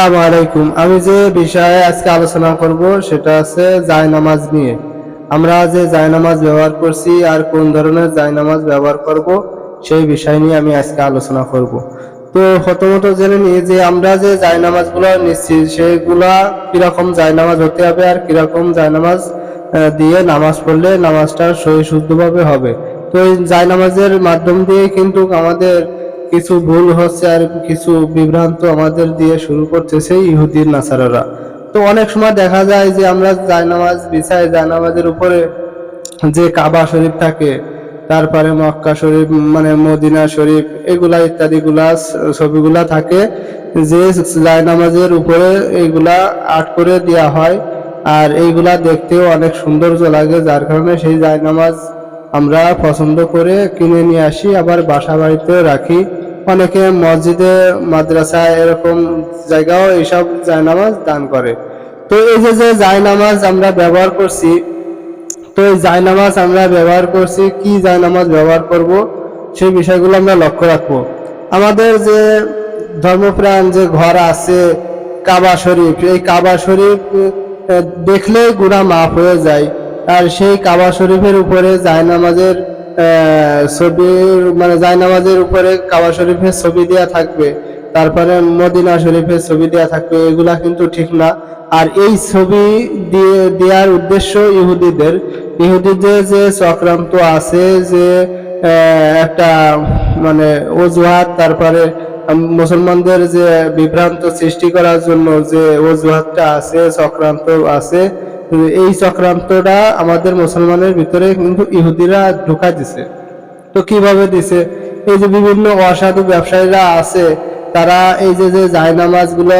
আসসালামু আলাইকুম। আমি যে বিষয়ে আজকে আলোচনা করব, সেটা আছে জায়নামাজ নিয়ে। আমরা যে জায়নামাজ ব্যবহার করছি আর কোন ধরনের জায়নামাজ ব্যবহার করব, সেই বিষয় নিয়ে আমি আজকে আলোচনা করব। তো প্রথমত জেনে নিই যে আমরা যে জায়নামাজগুলো নিচ্ছি, সেগুলা কীরকম জায়নামাজ হতে হবে আর কীরকম জায়নামাজ দিয়ে নামাজ পড়লে নামাজটা সহি শুদ্ধভাবে হবে। তো এই জায়নামাজের মাধ্যম দিয়ে কিন্তু আমাদের কিছু ভুল হচ্ছে আর কিছু বিভ্রান্ত আমাদের দিয়ে শুরু করতেছে ইহুদির, নাসারারা। তো অনেক সময় দেখা যায় যে আমরা জায়নামাজ বিছাই জায়নামাজের উপরে যে কাবা শরীফ থাকে, তারপরে মক্কা শরীফ মানে মদিনা শরীফ, এগুলা ইত্যাদি গুলা, ছবিগুলা থাকে, যে জায়নামাজের উপরে এইগুলা আর্ট করে দেওয়া হয়, আর এইগুলা দেখতেও অনেক সৌন্দর্য লাগে, যার কারণে সেই জায়নামাজ আমরা পছন্দ করে কিনে নিয়ে আসি আবার বাসা বাড়িতে রাখি। অনেকে মসজিদে মাদ্রাসায় এরকম জায়গাও এইসব জায়নামাজ দান করে। তো এই যে যে জায়নামাজ আমরা ব্যবহার করছি তো এই জায়নামাজ আমরা ব্যবহার করছি কি জায়নামাজ ব্যবহার করব সেই বিষয়গুলো আমরা লক্ষ্য রাখব। আমাদের যে ধর্মপ্রাণ যে ঘর আছে কাবা শরীফ এই কাবা শরীফ আহ, দেখলেই গুণা মাফ হয়ে যায়। আর সেই কাবা শরীফের উপরে জায়নামাজের ছবির মানে জায়নামাজের উপরে কাবা শরীফের ছবি দেওয়া থাকবে, তারপরে মদিনা শরীফের ছবি দেওয়া থাকবে, এগুলা কিন্তু ঠিক না। আর এই ছবি দিয়ে দেওয়ার উদ্দেশ্য ইহুদিদের ইহুদিদের যে চক্রান্ত আছে, যে একটা মানে অজুহাত, তারপরে মুসলমানদের যে বিভ্রান্ত সৃষ্টি করার জন্য যে অজুহাতটা আছে, চক্রান্ত আছে এই চক্রান্তটা আমাদের মুসলমানের ভিতরে কিন্তু ইহুদিরা ঢুকা দিছে। তো কীভাবে দিছে? এই যে বিভিন্ন অসাধু ব্যবসায়ীরা আছে, তারা এই যে যে জায়নামাজগুলো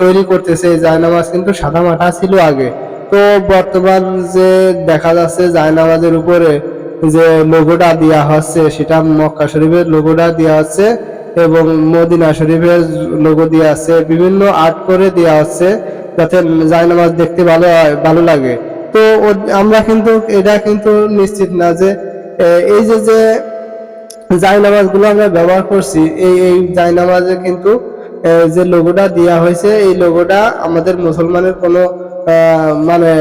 তৈরি করতেছে, এই জায়নামাজ কিন্তু সাদা মাঠা ছিল আগে। তো বর্তমান যে দেখা যাচ্ছে জায়নামাজের উপরে যে লোগোটা দেওয়া হচ্ছে, সেটা মক্কা শরীফের লোগোটা দেওয়া হচ্ছে। এবং মদিনা শরীফের লোগো দেওয়া আছে, বিভিন্ন আর্ট করে দেওয়া হচ্ছে যাতে জায়নামাজ দেখতে ভালো হয়, ভালো লাগে। তো আমরা কিন্তু, এটা কিন্তু নিশ্চিত না যে এই যে যে জায়নামাজগুলো আমরা ব্যবহার করছি, এই এই জায়নামাজে কিন্তু যে লোগোটা দেওয়া হয়েছে, এই লোগোটা আমাদের মুসলমানের কোনো মানে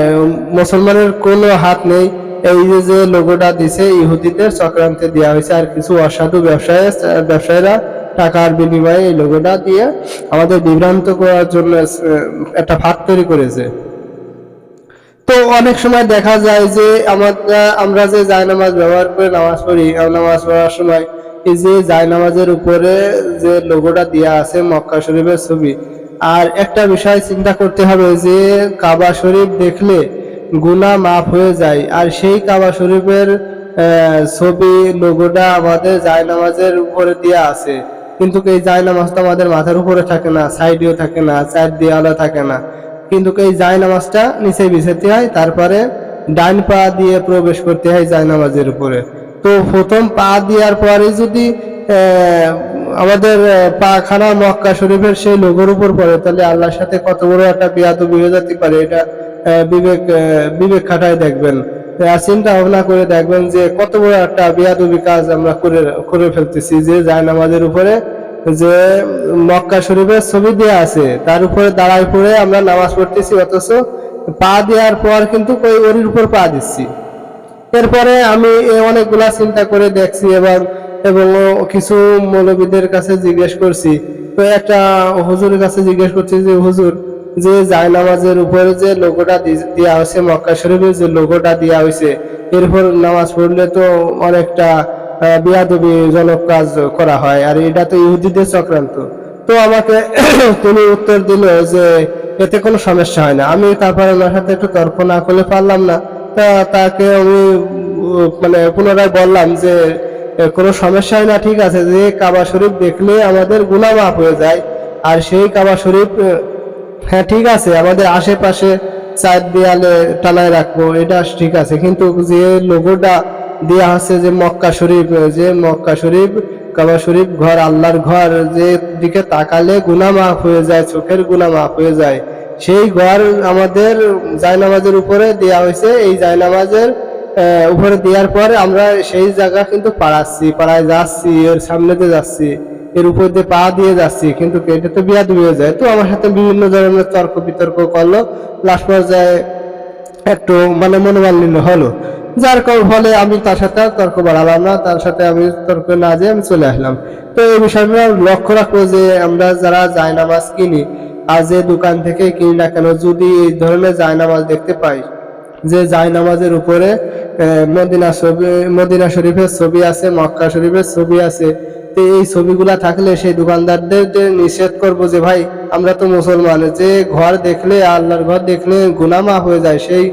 মুসলমানের কোনো হাত নেই। এই যে যে লোগোটা দিছে, ইহুদিদের চক্রান্তে দেওয়া হয়েছে, আর কিছু অসাধু ব্যবসায়ী ব্যবসায়ীরা টাকার বিনিময়ে এই লোগোটা দিয়ে আমাদের বিভ্রান্ত করার জন্য একটা ফাঁদ তৈরি করেছে। তো অনেক সময় দেখা যায় যে আমরা আমরা যে জায়নামাজ ব্যবহার করে নামাজ পড়ি নামাজ পড়ার সময় এই যে জায়নামাজের উপরে যে লোগোটা দেওয়া আছে মক্কা শরীফের ছবি, আর একটা বিষয় চিন্তা করতে হবে যে কাবা শরীফ দেখলে গুনাহ মাফ হয়ে যায়, আর সেই কাবা শরীফের ছবি, লোগোটা আমাদের জায়নামাজের উপরে দেওয়া আছে। কিন্তু এই জায়নামাজটা আমাদের মাথার উপরে থাকে না সাইডেও থাকে না চার দেওয়ালে থাকে না। কিন্তু এই জায় নামাজটা নিচে বিছাতে হয় তারপরে ডান পা দিয়ে প্রবেশ করতে হয় জায় নামাজের উপরে। তো প্রথম পা দেওয়ার পরে যদি আমাদের আহ, পা খানা মক্কা শরীফের সেই লোগোর উপর পড়ে তাহলে আল্লাহর সাথে কত বড় একটা বিয়াদবি হয়ে যেতে পারে এটা বিবেক বিবেক খাটায় দেখবেন। চিন্তা ভাবনা করে দেখবেন যে কত বড় একটা বিয়াদবি কাজ আমরা করে করে ফেলতেছি যে জায় নামাজের উপরে, যে মক্কা শরীফের ছবি দেওয়া আছে, তার উপরে দাঁড়ায় পড়ে আমরা নামাজ পড়তেছি, অথচ পা দেওয়ার পর কিন্তু ওই ওরির উপর পা দিচ্ছি। এরপরে আমি অনেকগুলা চিন্তা করে দেখছি এবং এবং কিছু মৌলবীদের কাছে জিজ্ঞেস করছি। তো একটা হুজুরের কাছে জিজ্ঞেস করছি যে, হুজুর যে জায়নামাজের উপরে যে লোগোটা দেওয়া হয়েছে মক্কা শরীফের যে লোগোটা দেওয়া হয়েছে এরপর নামাজ পড়লে তো অনেকটা বিয়াদবি জনক কাজ করা হয়। আর এটা তো ইহুদিদের চক্রান্ত। তো আমাকে তিনি উত্তর দিল যে এতে কোনো সমস্যা হয় না। আমি তারপরে ওনার সাথে একটু তর্ক না করলে পারলাম না। তা তাকে আমি মানে পুনরায় বললাম যে কোনো সমস্যা হয় না, ঠিক আছে। যে কাবা শরীফ দেখলে আমাদের গুনাহ মাফ হয়ে যায়। আর সেই কাবা শরীফ হ্যাঁ ঠিক আছে, আমাদের আশেপাশে চার দেয়ালে টানায় রাখব, এটা ঠিক আছে, কিন্তু যে লোগোটা দেওয়া আছে যে মক্কা শরীফ, যে মক্কা শরীফ, কাবা শরীফ, ঘর, আল্লাহর ঘর, যে দিকে তাকালে গুনাহ মাফ হয়ে যায়, চোখের গুনাহ মাফ হয়ে যায়, সেই ঘর আমাদের জায়নামাজের উপরে দেওয়া হয়েছে, এই জায়নামাজের উপরে দেওয়ার পর আমরা সেই জায়গা কিন্তু পাড়াচ্ছি, পাড়ায় যাচ্ছি ওর সামনে দিয়ে যাচ্ছি। এর উপর দিয়ে পা দিয়ে যাচ্ছি, কিন্তু এটা তো বিয়া হয়ে যায়। তো আমার সাথে বিভিন্ন ধরনের তর্ক বিতর্ক করল। লাস্ট পর্যায়ে একটু মানে মনোমালিন্য হলো। যার ফলে আমি তার সাথে তর্ক বাড়ালাম না, তার সাথে আমি তর্ক না যে আমি চলে আসলাম। তো এই বিষয়টা লক্ষ্য রাখব যে আমরা যারা জায়নামাজ কিনি, আর যে দোকান থেকে কিনি না কেন, যদি এই ধরনের জায়নামাজ দেখতে পাই, যে জায়নামাজের উপরে মদিনা ছবি মদিনা শরীফের ছবি আছে, মক্কা শরীফের ছবি আছে এই ছবিগুলা থাকলে সেই দোকানদারদের নিষেধ করব যে, ভাই, আমরা তো মুসলমান, যে ঘর দেখলে, আল্লাহর ঘর দেখলে গুনামা হয়ে যায়, সেই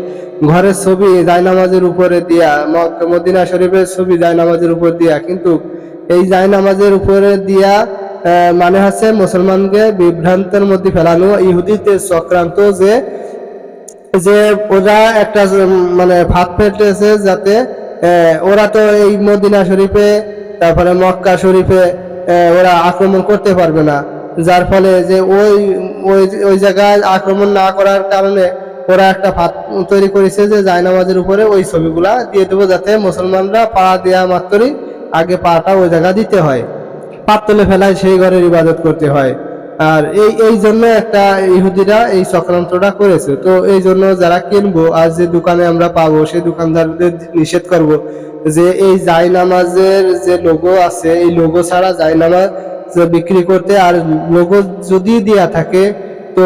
ঘরের ছবি জায়নামাজের উপরে দিয়া মদিনা শরীফের ছবি জায়নামাজের উপর দিয়া, কিন্তু এই জায়নামাজের উপরে দিয়া মানে হচ্ছে মুসলমানকে বিভ্রান্তের মধ্যে ফেলানো, ইহুদিতে চক্রান্ত যে যে ওরা একটা মানে ভাত ফেটেছে যাতে ওরা তো এই মদিনা শরীফে তারপরে মক্কা শরীফে ওরা আক্রমণ করতে পারবে না। যার ফলে যে ওই ওই ওই জায়গায় আক্রমণ না করার কারণে ওরা একটা ভাত তৈরি করেছে যে জায়নামাজের উপরে ওই ছবিগুলা দিয়ে দেবো যাতে মুসলমানরা পা দেওয়া মাত্রই আগে পাটা ওই জায়গা দিতে হয়। পাত পাতলে ফেলায় সেই ঘরের ইবাদত করতে হয়। আর এই এই জন্য একটা ইহুদিরা এই চক্রান্তটা করেছে। তো এই জন্য যারা কিনবো আর যে দোকানে আমরা পাবো, সেই দোকানদারদের নিষেধ করব যে এই জায়নামাজের যে লোগো আছে, এই লোগো ছাড়া জায়নামাজ বিক্রি করতে আর লোগো যদি দেয়া থাকে, তো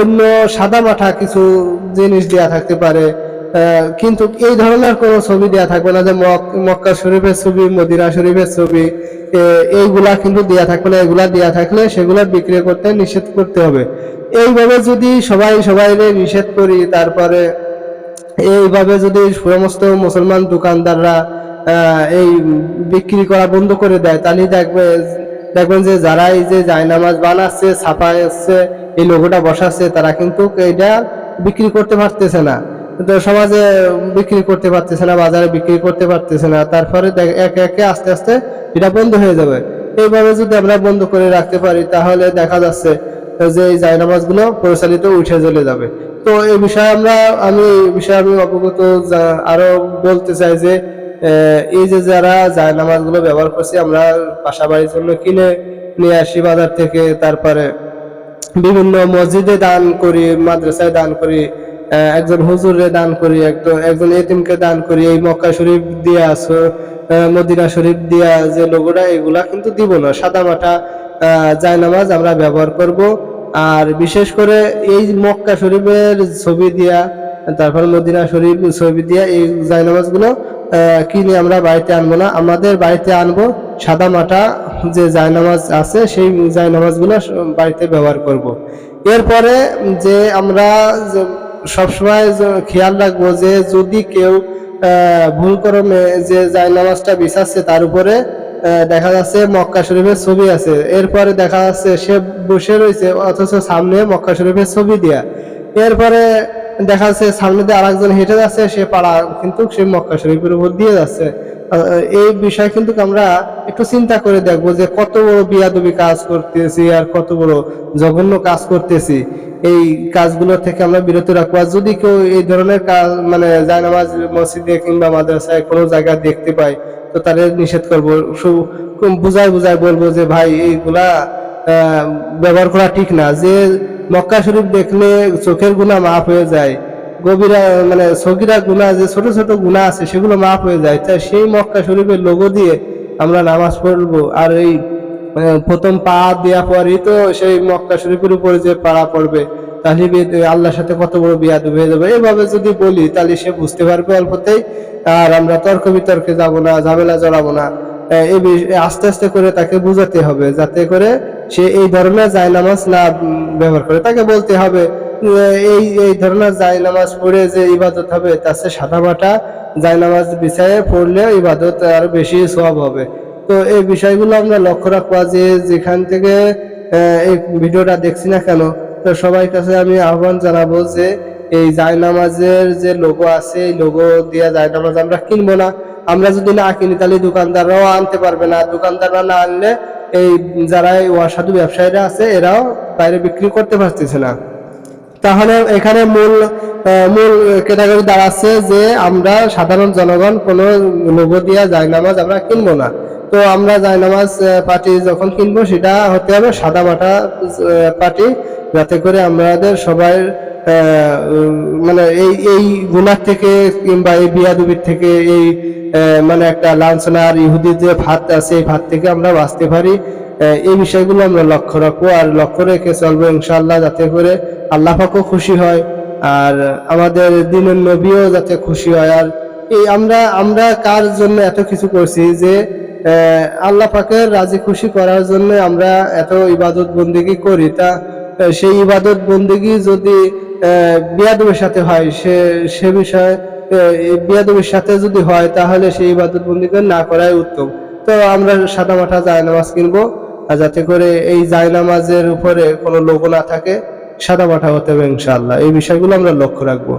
অন্য সাদা মাঠা কিছু জিনিস দেয়া থাকতে পারে। কিন্তু এই ধরনের কোনো ছবি দেয়া থাকবে না যে মক- মক্কা শরীফের ছবি, মদিনা শরীফের ছবি এইগুলা কিন্তু দেয়া থাকবে না, এগুলা দেয়া থাকলে সেগুলা বিক্রি করতে নিষেধ করতে হবে। এইভাবে যদি সবাই সবাই নিষেধ করি, তারপরে এইভাবে যদি সমস্ত মুসলমান দোকানদাররা এই বিক্রি করা বন্ধ করে দেয়, তাহলে দেখবে, দেখবেন যে যারা এই যে জায়নামাজ বানাচ্ছে, ছাপাচ্ছে, এই লোগোটা বসাচ্ছে, তারা কিন্তু এটা বিক্রি করতে পারতেছে না। তো সমাজে বিক্রি করতে পারতেছে না, বাজারে বিক্রি করতে পারতেছে না, তারপরে একে একে আস্তে আস্তে এটা বন্ধ হয়ে যাবে। এইভাবে যদি আমরা বন্ধ করে রাখতে পারি, তাহলে দেখা যাচ্ছে যে এই জায়নামাজগুলো প্রচলিত উঠে চলে যাবে। তো এই বিষয়ে আমরা, আমি, এই বিষয়ে আমি অবগত আরও বলতে চাই যে এই যে যারা জায়নামাজগুলো ব্যবহার করছি, আমরা বাসা বাড়ির জন্য কিনে নিয়ে আসি বাজার থেকে, তারপরে বিভিন্ন মসজিদে দান করি, মাদ্রাসায় দান করি একজন হুজুরে দান করি, একজন একজন এতিমকে দান করি, এই মক্কা শরীফ দিয়া আছো মদিনা শরীফ দিয়া যে লোগোটা, এগুলা কিন্তু দিব না। সাদা মাঠা জায়নামাজ আমরা ব্যবহার করব। আর বিশেষ করে এই মক্কা শরীফের ছবি দিয়া, তারপর মদিনা শরীফ ছবি দিয়া এই জায়নামাজগুলো কিনে আমরা বাড়িতে আনব না আমাদের বাড়িতে আনব সাদা মাটা যে জায়নামাজ আছে, সেই জায়নামাজগুলো বাড়িতে ব্যবহার করব। এরপরে যে আমরা সবসময় খেয়াল রাখব যে যদি কেউ ভুল করমে যে জায়নামাজটা বিছাচ্ছে তার উপরে দেখা যাচ্ছে মক্কা শরীফের ছবি আছে। এরপরে দেখা যাচ্ছে সে বসে রয়েছে, অথচ সামনে মক্কা শরীফের ছবি দেয়া। এরপরে দেখা যাচ্ছে সামনে দিয়ে আরেকজন হেঁটে যাচ্ছে, সে পাড়া কিন্তু সে মক্কা শরীফের উপর দিয়ে যাচ্ছে। এই বিষয় কিন্তু আমরা একটু চিন্তা করে দেখব যে কত বড় বিয়াদবি কাজ করতেছি আর কত বড় জঘন্য কাজ করতেছি। এই কাজগুলো থেকে আমরা বিরত রাখব। আর যদি কেউ এই ধরনের কাজ মানে জায়নামাজ মসজিদে কিংবা মাদ্রাসায় কোনো জায়গায় দেখতে পাই তো তাদের নিষেধ করব। বুঝায় বুঝায় বলব যে ভাই, এইগুলা ব্যবহার করা ঠিক না। যে মক্কা শরীফ দেখলে চোখের গুণা মাফ হয়ে যায়, গভীরা মানে সগিরা গুণা যে ছোট ছোট গুণা আছে, সেগুলো মাফ হয়ে যায়। তাই সেই মক্কা শরীফের লোগো দিয়ে আমরা নামাজ পড়ব। আর এই প্রথম পা দেওয়া পরই তো সেই মক্কা শরীফের উপরে যে পাড়া পড়বে। তাহলে আল্লাহর সাথে কত বড় বিয়াদ হয়ে যাবে? এভাবে যদি বলি, তাহলে সে বুঝতে পারবে অল্পতেই, আর আমরা তর্ক বিতর্কে যাব না, ঝামেলা জড়াবো না। এই আস্তে আস্তে করে তাকে বুঝাতে হবে, যাতে করে সে এই ধরনের জায়নামাজ না ব্যবহার করে। তাকে বলতে হবে এই এই ধরনের জায়নামাজ পড়ে যে ইবাদত হবে, তার চেয়ে সাদা বাটা জায়নামাজ বিছায়ে পড়লে ইবাদত আর বেশি সওয়াব হবে। তো এই বিষয়গুলো আমরা লক্ষ্য রাখব যে যেখান থেকে এই ভিডিওটা দেখছি না কেন তো সবাই কাছে আমি আহ্বান জানাব যে এই জায়নামাজের যে লোগো আছে, এই লোগো দিয়ে জায়নামাজ আমরা কিনবো না। আমরা যদি না কিনি, তাহলে দোকানদাররাও আনতে পারবে না। দোকানদাররা না আনলে এই যারা এই অসাধু ব্যবসায়ীরা আছে, এরাও বাইরে বিক্রি করতে পারতেছে না। তাহলে এখানে মূল মূল ক্যাটাগরি দাঁড়াচ্ছে যে আমরা সাধারণ জনগণ কোনো লোগো দিয়া জায়নামাজ আমরা কিনবো না। তো আমরা জায়নামাজ পাটি যখন কিনবো সেটা হতে হবে সাদা বাটা পাটি যাতে করে আমাদের সবাই মানে এই এই গুণার থেকে কিংবা এই বিয়াদুবির থেকে এই মানে একটা লাঞ্ছনা আর ইহুদির যে ভাত আছে, এই ভাত থেকে আমরা বাঁচতে পারি। এই বিষয়গুলো আমরা লক্ষ্য রাখব আর লক্ষ্য রেখে চলবো ইনশাল্লাহ যাতে করে আল্লাহ পাকও খুশি হয় আর আমাদের দিনের নবীও যাতে খুশি হয়। আর এই আমরা আমরা কার জন্য এত কিছু করছি যে আল্লাহ পাকের রাজি খুশি করার জন্য আমরা এত ইবাদত বন্দিগি করি। তা সেই ইবাদত বন্দিগি যদি বিয়াদবের সাথে হয়, সে সে বিষয়ে বিয়াদবের সাথে যদি হয়, তাহলে সেই ইবাদত বন্দিকে না করাই উত্তম। তো আমরা সাদা মাঠা জায়নামাজ কিনবো যাতে করে এই জায়নামাজের উপরে কোনো লোগো না থাকে সাদা মাঠা হতে হবে ইনশাআল্লাহ। এই বিষয়গুলো আমরা লক্ষ্য রাখব।